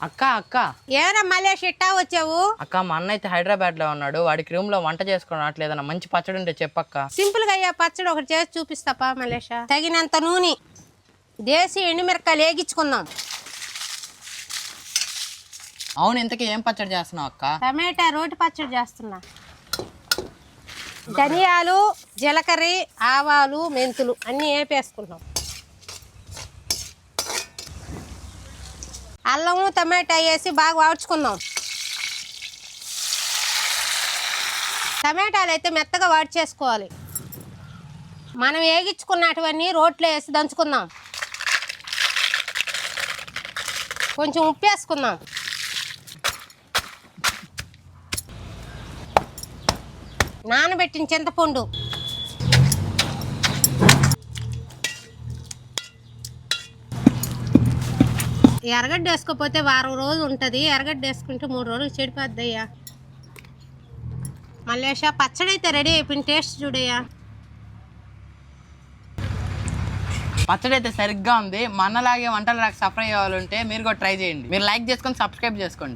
అక్క అక్క. ఏరా మలేష్ ఇట్టా వచ్చావు? అక్క మా అన్న అయితే హైదరాబాద్లో ఉన్నాడు. వాడికి రూమ్లో వంట చేసుకుని రావట్లేదన్న. మంచి పచ్చడి ఉంటే చెప్పక్క. సింపుల్గా అయ్యా పచ్చడి ఒకటి చేసి చూపిస్తాపా మలేష? తగినంత నూనె దేశీ ఎండుమిరకాయలు వేగించుకుందాం. అవును ఇంతకీ ఏం పచ్చడి చేస్తున్నావు అక్క? టమాటా రోటి పచ్చడి చేస్తున్నా. ధనియాలు జీలకర్ర ఆవాలు మెంతులు అన్నీ వేపేసుకుంటాం అల్లము టమాటా వేసి బాగా వాడ్చుకుందాం. టమాటాలు అయితే మెత్తగా వాడ్చేసుకోవాలి. మనం వేగించుకున్నటువన్నీ రోట్లో వేసి దంచుకుందాం. కొంచెం ఉప్పు వేసుకుందాం నానబెట్టిన చింతపండు. ఎరగడ్డ వేసుకోకపోతే వారం రోజులు ఉంటుంది. ఎరగడ్డ వేసుకుంటే మూడు రోజులు చెడిపోద్దయ్యా. మల్లేషా పచ్చడి అయితే రెడీ అయిపోయింది. టేస్ట్ చూడయ్యా. పచ్చడి అయితే సరిగ్గా ఉంది. మనలాగే వంటలు రాక సఫర్ అయ్యే వాళ్ళు ఉంటే మీరు కూడా ట్రై చేయండి. మీరు లైక్ చేసుకొని సబ్స్క్రైబ్ చేసుకోండి.